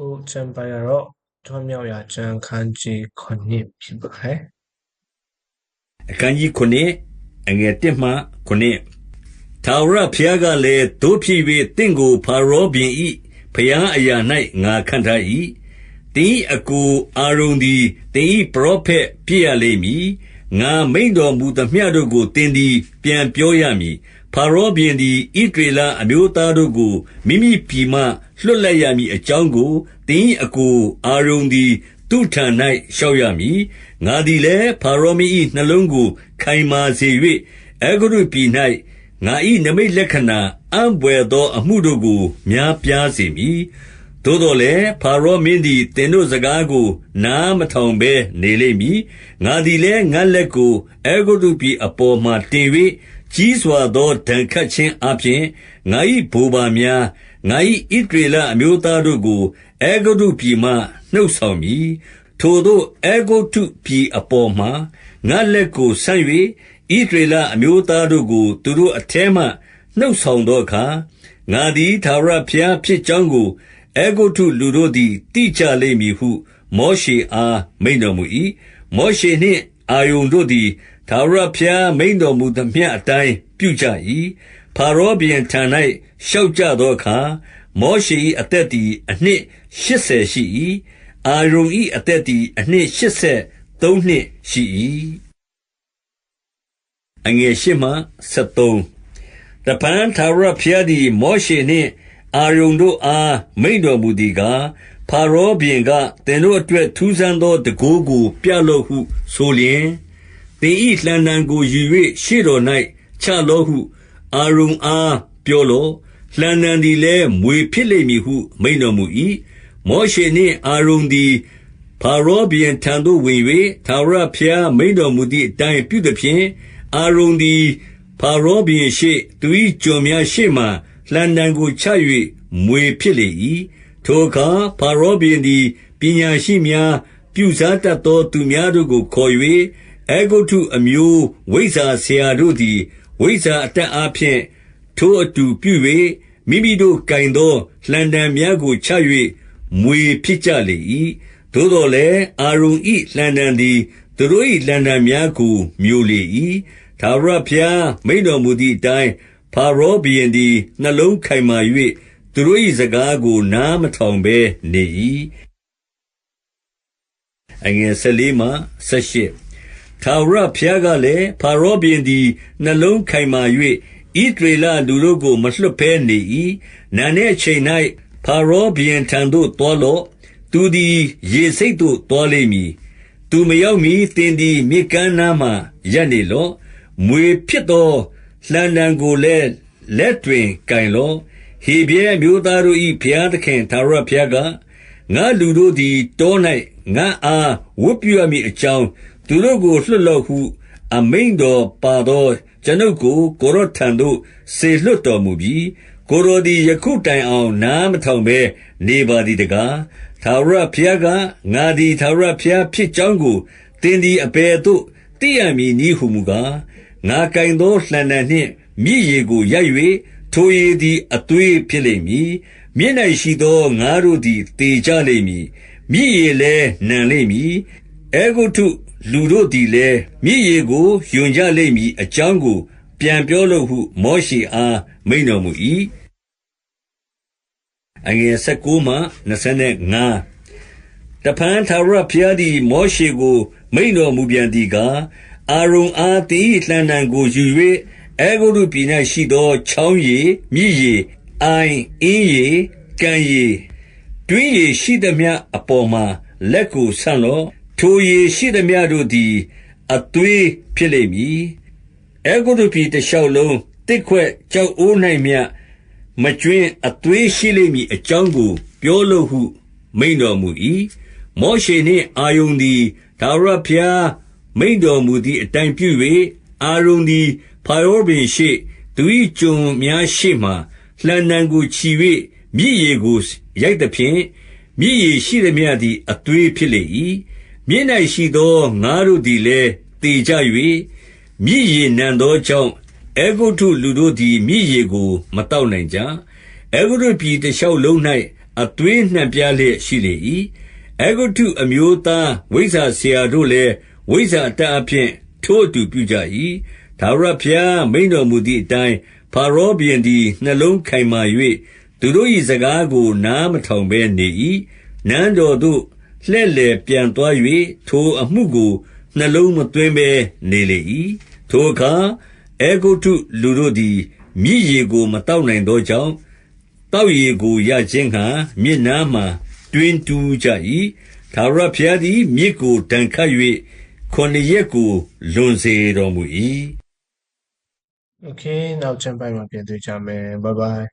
ခုကျမ်းပိုင်းကတော့ထွန်းမြောက်ရာကျမ်းခန်းကြီး9ဖြစ်ပါတယ်အခန်းကြီး9အငယ်1မှ9ထာဝရဘုရားကလည်းတို့ဖြစ်၍တင့်ကိုဖာရောဘင်ဤဘုရားအရာ၌ငါခံထား၏တင်းဤအကူအာရုန်သည်တင်းဤပရောဖက်ပြည့်ရလိမ့်မည် ငါမိန်တော်မူသမျှတို့ကိုတင်းသည် ပြန်ပြောရမည်ဖာရောဘင်သည်ဣဒေလအမျိုးသားတို့ကို မိမိပြည်မှ လွတ်လပ်ရမည်အကြောင်းကိုတင်းဤအကူအာရုန်သည် သူထံ၌လျှောက်ရမည် ငါသည်လည်းဖာရောမင်း၏နှလုံးကို ခိုင်မာစေ၍အေဂရုပြည်၌ငါ၏နမိတ်လက္ခဏာ အံ့ဘွယ်သောအမှုတို့ကို များပြားစေမည် သို့တော်လည်းဖာရောမင်းသည် သင်တို့စကားကို နားမထောင်ဘဲနေလိမ့်မည် ငါသည်လည်း ငါလက်ကိုအေဂရုပြည်အပေါ်မှတင်၍ကြီးစွာသော ဒဏ်ခတ်ခြင်းအပြင်ငါ၏ဘိုးဘာများ ငါ၏ဣဒေလအမျိုးသားတို့ကိုအေဂရုပြည်မှ နှုတ်ဆောင်မည် ထိုသို့အေဂုတုပြည်အပေါ်မှာ ငါလက်ကိုဆန့်၍ဣသရေလအမျိုးသားတို့ကို သူတို့အထဲမှ နှုတ်ဆောင်သောအခါ ငါသည် ထာဝရဘုရားဖြစ်ကြောင်းကို အေဂုတုလူတို့သည် သိကြလိမ့်မည်ဟု မောရှေအား မိန့်တော်မူ၏မောရှေနှင့် အာရုန်တို့သည် ထာဝရဘုရား မိန့်တော်မူသမျှအတိုင်း ပြုကြ၏ဖာရောဘုရင်ထံ၌လျှောက်ကြသောအခါ မောရှေ၏အသက်သည် အနှစ်ရှစ်ဆယ်ရှိ၏အာရုန်၏အသက်သည် အနှစ်ရှစ်ဆယ်သုံးနှစ်ရှိ၏အငယ်ရှစ်မှ73တပန် ထာဝရဘုရားသည် မောရှေနှင့် အာရုန်တို့အား မိန့်တော်မူသည်ကားဖာရောဘုရင်က သင်တို့အတွက် ထူးဆန်းသော တန်ခိုးကို ပြလော့ဟုဆိုလျင် သင်၏လှံတံကိုယူ၍ရှေ့တော်၌ချလော့ဟု အာရုန်အား ပြောလော့ လှံတံသည်လည်းမွေဖြစ်လိမ့်မည်ဟု မိန့်တော်မူ၏မောရှေနှင့် အာရုန်သည်ဖာရောဘုရင်ထံသို့ ဝင်၍ထာဝရဘုရား မိန့်တော်မူသည့်အတိုင်း ပြုသဖြင့် အာရုန်သည်ဖာရောဘုရင်ရှေ့ သူ၏ကျွန်များရှေ့မှ လှံတံကိုချ၍မွေဖြစ်လေ၏ထိုအခါဖာရောဘုရင်သည် ပညာရှိများ ပြုစားတတ်သော သူများတို့ကိုခေါ်၍အေဂုတုအမျိုးဝိဇ္ဇာဆရာတို့သည် ဝိဇ္ဇာအတတ်အားဖြင့် ထိုအတူပြု၍မိမိတို့ကင်သော လှံတံများကိုချ၍မွေဖြစ်ကြလေ၏သို့တော်လည်း အာရုန်၏လှံတံသည် သူတို့၏လှံတံများကို မျိုလေ၏ထာဝရဘုရားမိန့်တော်မူသည့်အတိုင်း ဖာရောဘုရင်သည် နှလုံးခိုင်မာ၍သူတို့၏စကားကို နားမထောင်ဘဲနေ၏အငယ်14မှ18ထာဝရဘုရားကလည်းဖာရောဘုရင်သည် နှလုံးခိုင်မာ၍ဣသရေလလူတို့ကို မလွတ်ဘဲနေ၏နာနေအချိန်၌ဖာရောဘုရင်ထံသို့တောလော့ သူသည် ရေစိတ်သို့တောလိမ့်မည် သူမရောက်မီတင်သည် မြေကမ်းနားမှရပ်နေလော့မွေဖြစ်သော လှံတံကိုလည်းလက်တွင်ကင်လော့ဟေဘဲမျိုးသားတို့၏ဘုရားသခင်သာရဘုရားကငါလူတို့သည်တော၌ငါအားဝတ်ပြုရမည်အကြောင်းသူတို့ကိုလွှတ်လော့ဟု အမိန်တော်ပါသောကျွန်ုပ်ကိုကိုရောထံသို့ဆေလွတ်တော်မူပြီးကိုရောသည်ယခုတိုင်အောင်နားမထောင်ဘဲနေပါသည်တကားထာဝရဘုရားကငါသည်ထာဝရဘုရားဖြစ်ကြောင်းကိုသင်သည်အဘယ်သို့သိရမည်နည်းဟုမူကား ငါကင်သောလှံတံနှင့် မြည်ရည်ကိုရိုက်၍ထိုရည်သည် အသွေးဖြစ်လိမ့်မည် မြင့်၌ရှိသော ငါတို့သည်တေကြလိမ့်မည် မြည်ရည်လည်း နံလိမ့်မည်အေဂုတုလူတို့သည်လည်း မြည်ရည်ကို ယွန်ကြလိမ့်မည်အကြောင်းကို ပြန်ပြောလို့ဟု မောရှေအား မိန်တော်မူ၏အငယ်19မှ25တဖန် ထာဝရဘုရားသည် မောရှေကို မိန်တော်မူပြန်သည်ကား အာရုန်အားသင်၏လှံတံကိုယူ၍အဲဂုတ္တုပြည်၌ရှိသော ချောင်းရည်မြည်ရည်အိုင် အင်းရည်ကံရည်တွင်းရည်ရှိသမျှအပေါ်မှာ လက်ကိုဆန့်လော့ ထိုရည်ရှိသမျှတို့သည် အသွေးဖြစ်လိမ့်မည် အဲဂုတ္တုပြည်တလျှောက်လုံးတစ်ခွက်ကြောက်အိုး၌မြမကျွင်းအသွေးရှိလိမ့်မည်အကြောင်းကို ပြောလို့ဟု မိန်တော်မူ၏မောရှေနှင့်အာယုန်သည်ဒါဝရဘုရား မိန်တော်မူသည့်အတိုင်းပြု၍အာရုန်သည် ဖာရောဘင်ရှေ့ သူ၏ကျွန်များရှေ့မှလှံတံကိုချီ၍မြည်ရည်ကို ရိုက်သဖြင့် မြည်ရည်ရှိသည်မြသည် အသွေးဖြစ်လေ၏မြင့်၌ရှိသော ငါတို့သည်လည်းတေကြ၍မြည်ရည်နံသောကြောင့်အေဂုတုလူတို့သည် မြည်ရည်ကိုမတောက်နိုင်ကြအေဂုတုပြည်တလျှောက်လုံး၌အသွေးနှံပြားလျက် ရှိလေ၏။အဲဂုတ္တုအမျိုးသားဝိဇ္ဇာဆရာတို့လည်း ဝိဇ္ဇာအတတ်အဖြင့် ထိုအတူပြုကြ၏။ထာဝရဘုရား မိန့်တော်မူသည်အတိုင်း၊ဖာရောဘုရင်သည် နှလုံးခိုင်မာ၍သူတို့၏စကားကို နားမထောင်ဘဲနေ၏။နန်းတော်သို့ လှည့်လည်ပြန်သွား၍ထိုအမှုကို နှလုံးမသွင်းဘဲ နေလေ၏။ထိုအခါ အဲဂုတ္တုလူတို့သည် မြစ်ရေကို မသောက်နိုင်သောကြောင့်၊သောက်ရေကို ရခြင်းငှါ မြစ်နားမှာ တွင်းတူးကြ၏။ထာဝရဘုရားသည် မြစ်ကို ဒဏ်ခတ်၍ ခုနစ်ရက်ကို လွန်စေတော်မူ၏။ Okay နောက်ကျမ်းပိုင်းမှာပြန်တွေ့ကြမယ် bye bye